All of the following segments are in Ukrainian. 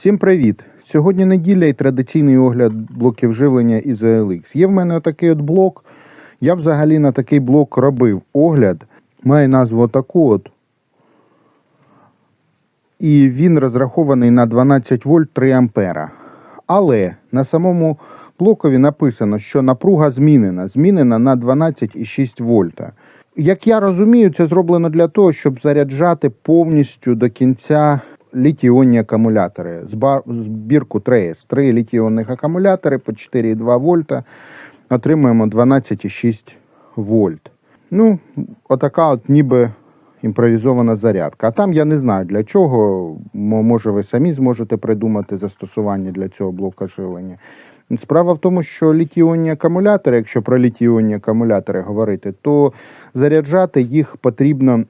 Всім привіт! Сьогодні неділя і традиційний огляд блоків живлення із OLX. Є в мене отакий от блок. Я взагалі на такий блок робив огляд. Має назву таку от. І він розрахований на 12 вольт 3 ампера. Але на самому блокові написано, що напруга змінена. Змінена на 12,6 вольта. Як я розумію, це зроблено для того, щоб заряджати повністю до кінця літіонні акумулятори. Збірку 3С. Три літіонних акумулятори по 4,2 вольта. Отримуємо 12,6 вольт. Ну, отака от ніби імпровізована зарядка. А там я не знаю для чого. Може, ви самі зможете придумати застосування для цього блока живлення. Справа в тому, що літіонні акумулятори, якщо про літіонні акумулятори говорити, то заряджати їх потрібно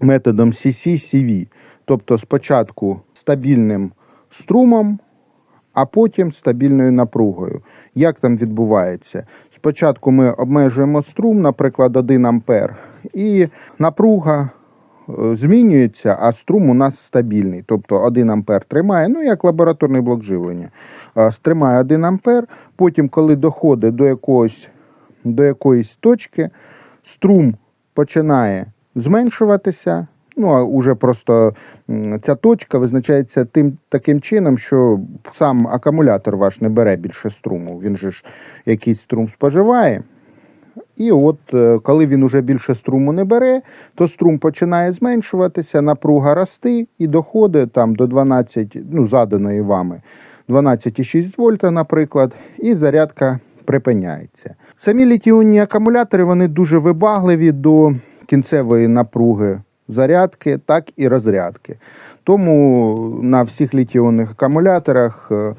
методом CC-CV. Тобто спочатку стабільним струмом, а потім стабільною напругою. Як там відбувається? Спочатку ми обмежуємо струм, наприклад, 1 ампер, і напруга е, змінюється, а струм у нас стабільний. Тобто 1 ампер тримає, ну як лабораторний блок живлення. Е, Тримає 1 ампер, потім, коли доходить до якогось, до якоїсь точки, струм починає зменшуватися. Ну, а уже просто ця точка визначається тим таким чином, що сам акумулятор ваш не бере більше струму. Він же ж якийсь струм споживає. І от е, коли він уже більше струму не бере, то струм починає зменшуватися, напруга рости і доходить там до 12, ну, заданої вами 12,6 вольта, наприклад, і зарядка припиняється. Самі літіонні акумулятори вони дуже вибагливі до кінцевої напруги зарядки, так і розрядки. Тому на всіх літіонних акумуляторах е,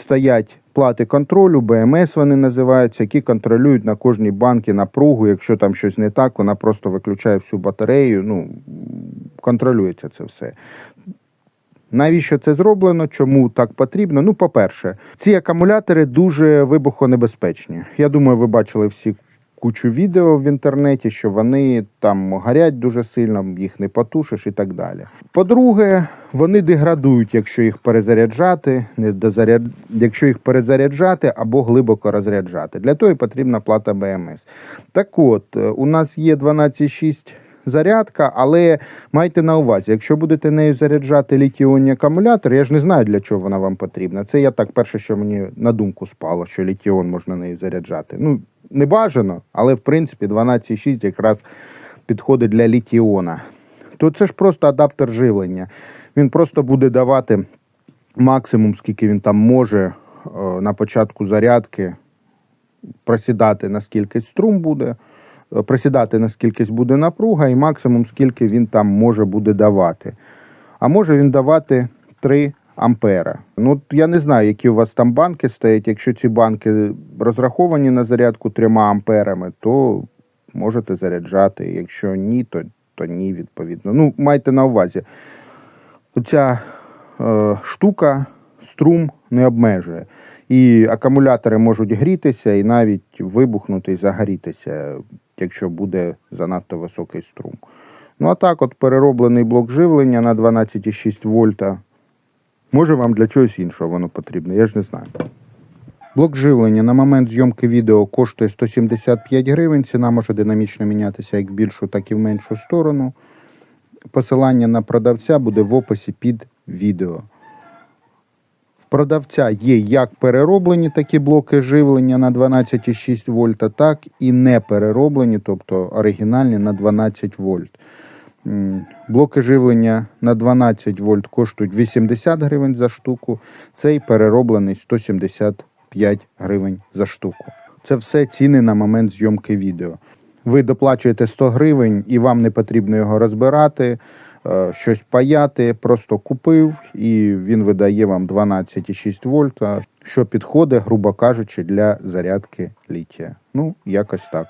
стоять плати контролю, БМС вони називаються, які контролюють на кожній банці напругу. Якщо там щось не так, вона просто виключає всю батарею. Ну, контролюється це все. Навіщо це зроблено? Чому так потрібно? Ну, по-перше, ці акумулятори дуже вибухонебезпечні. Я думаю, ви бачили всі кучу відео в інтернеті, що вони там горять дуже сильно, їх не потушиш і так далі. По-друге, вони деградують, якщо їх перезаряджати, не дозаряд... якщо їх перезаряджати або глибоко розряджати. Для того і потрібна плата БМС. Так от, е, у нас є 12,6 зарядка, але майте на увазі, якщо будете нею заряджати літіонні акумулятори, я ж не знаю, для чого вона вам потрібна. Це я так перше, що мені на думку спало, що літіон можна нею заряджати. Ну, не бажано, але в принципі 12,6 якраз підходить для літіона. То це ж просто адаптер живлення. Він просто буде давати максимум, скільки він там може е, на початку зарядки, просідати наскільки струм буде, е, просідати наскільки буде напруга, і максимум, скільки він там може буде давати. А може він давати 3 ампера. Ну, я не знаю, які у вас там банки стоять. Якщо ці банки розраховані на зарядку 3 амперами, то можете заряджати. Якщо ні, то, то ні, відповідно. Ну, майте на увазі. Оця е, штука струм не обмежує. І акумулятори можуть грітися і навіть вибухнути і загорітися, якщо буде занадто високий струм. Ну а так, от перероблений блок живлення на 12,6 вольта. Може вам для чогось іншого воно потрібно, я ж не знаю. Блок живлення на момент зйомки відео коштує 175 гривень. Ціна може динамічно мінятися як в більшу, так і в меншу сторону. Посилання на продавця буде в описі під відео. В продавця є як перероблені такі блоки живлення на 12,6 вольта, так і не перероблені, тобто оригінальні на 12 вольт. Блоки живлення на 12 вольт коштують 80 гривень за штуку, цей перероблений 175 гривень за штуку. Це все ціни на момент зйомки відео. Ви доплачуєте 100 гривень і вам не потрібно його розбирати, е, щось паяти, просто купив і він видає вам 12,6 вольта, що підходить, грубо кажучи, для зарядки літія. Ну, якось так.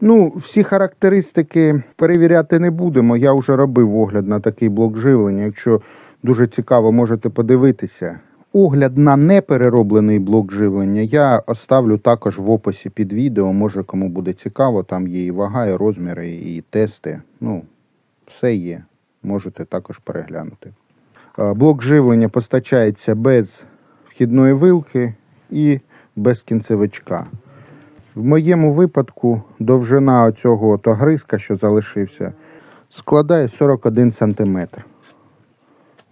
Ну, всі характеристики перевіряти не будемо. Я вже робив огляд на такий блок живлення. Якщо дуже цікаво, можете подивитися. Огляд на неперероблений блок живлення я оставлю також в описі під відео. Може кому буде цікаво, там є і вага, і розміри, і тести. Ну, все є. Можете також переглянути. Е, Блок живлення постачається без вхідної вилки і без кінцевичка. В моєму випадку довжина цього от що залишився, складає 41 см.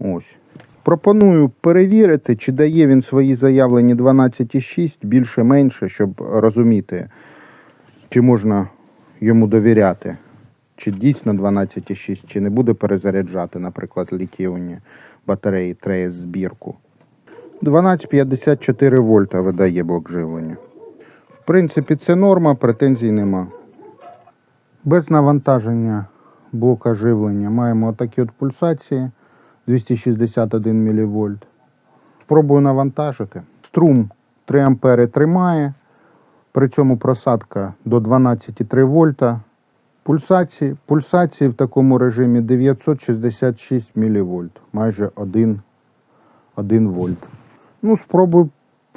Ось. Пропоную перевірити, чи дає він свої заявлені 12,6 більше-менше, щоб розуміти, чи можна йому довіряти. Чи дійсно 12,6, чи не буде перезаряджати, наприклад, літіоні батареї треє збірку. 12,54 вольта видає блок живлення. Принципі, це норма, претензій нема. Без навантаження блока живлення маємо такі от пульсації 261 мВ. Спробую навантажити. Струм 3 ампери тримає. При цьому просадка до 12,3 вольта. Пульсації, пульсації в такому режимі 966 мВ, майже 1, 1 вольт. Ну, спробую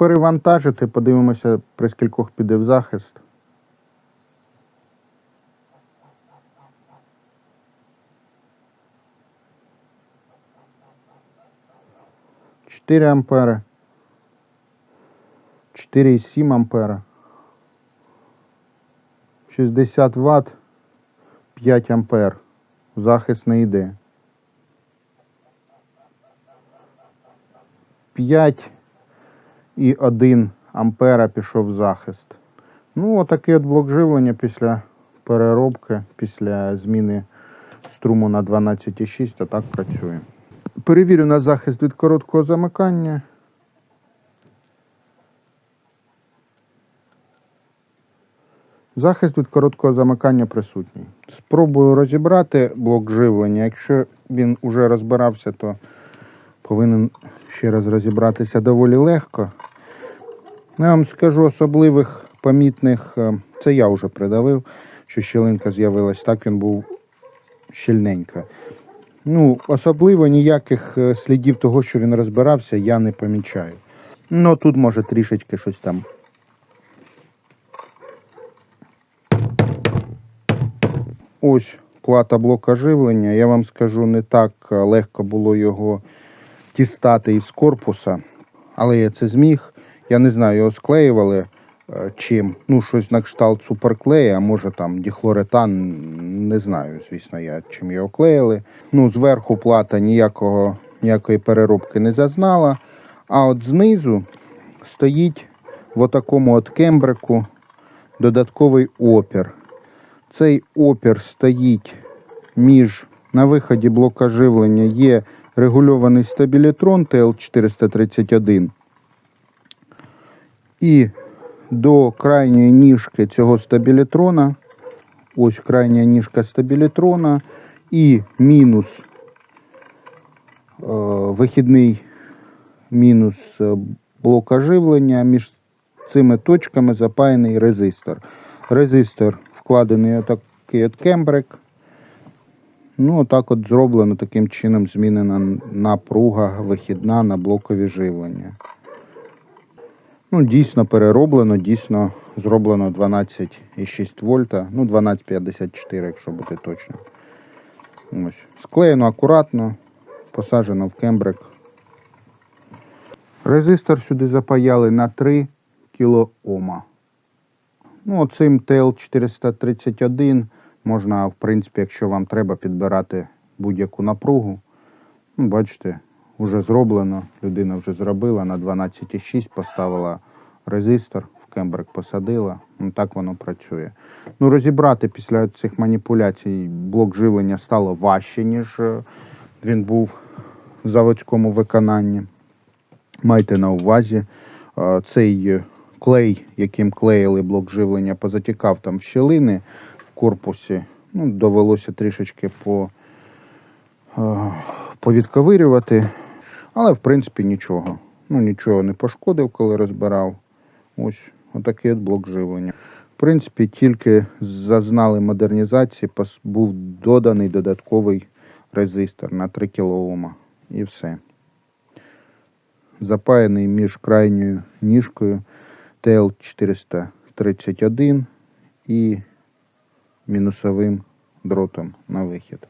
перевантажити, подивимося, при скількох піде в захист. Чотири ампери. 4,7 ампера. 60 Вт. 5 ампер. Захист не йде. 5 і 1 ампера пішов захист. Ну, отакий от блок живлення після переробки, після зміни струму на 12,6, а так працює. Перевірю на захист від короткого замикання. Захист від короткого замикання присутній. Спробую розібрати блок живлення. Якщо він уже розбирався, то повинен ще раз розібратися доволі легко. Я вам скажу особливих помітних, е, це я вже придавив, що щілинка з'явилась. Так він був щільненько. Ну, особливо ніяких е, слідів того, що він розбирався, я не помічаю. Ну, тут може трішечки щось там Ось плата блока живлення. Я вам скажу, не так е, легко було його дістати із корпуса, але я це зміг. Я не знаю, його склеювали е, чим. Ну, щось на кшталт суперклея, а може там діхлоретан, не знаю, звісно, я чим його клеїли. Ну, зверху плата ніякого, ніякої переробки не зазнала. А от знизу стоїть в отакому от кембрику додатковий опір. Цей опір стоїть між на виході блока живлення є регульований стабілітрон TL431. І до крайньої ніжки цього стабілітрона, ось крайня ніжка стабілітрона, і мінус е, вихідний мінус е, блока живлення. Між цими точками запаяний резистор. Резистор вкладений отакий от кембрик. Ну, отак от зроблено таким чином змінена напруга вихідна на блокові живлення. Ну, дійсно перероблено, дійсно зроблено 12,6 вольта, ну 12,54, якщо бути точно. Ось. Склеєно акуратно, посаджено в кембрик. Резистор сюди запаяли на 3 кОма. Ну, оцим TL431 можна, в принципі, якщо вам треба підбирати будь-яку напругу. Ну, бачите, вже зроблено. Людина вже зробила на 12,6 поставила резистор, в кембрик посадила. Ну, так воно працює. Ну, розібрати після цих маніпуляцій блок живлення стало важче, ніж е, він був в заводському виконанні. Майте на увазі, е, цей клей, яким клеїли блок живлення, позатікав там в щілини в корпусі. Ну, довелося трішечки по, е, повідковирювати, але в принципі нічого. Ну, нічого не пошкодив, коли розбирав. Ось отакий от блок живлення. В принципі, тільки зазнали модернізації, був доданий додатковий резистор на 3 кОм. І все. Запаяний між крайньою ніжкою TL431 і мінусовим дротом на вихід.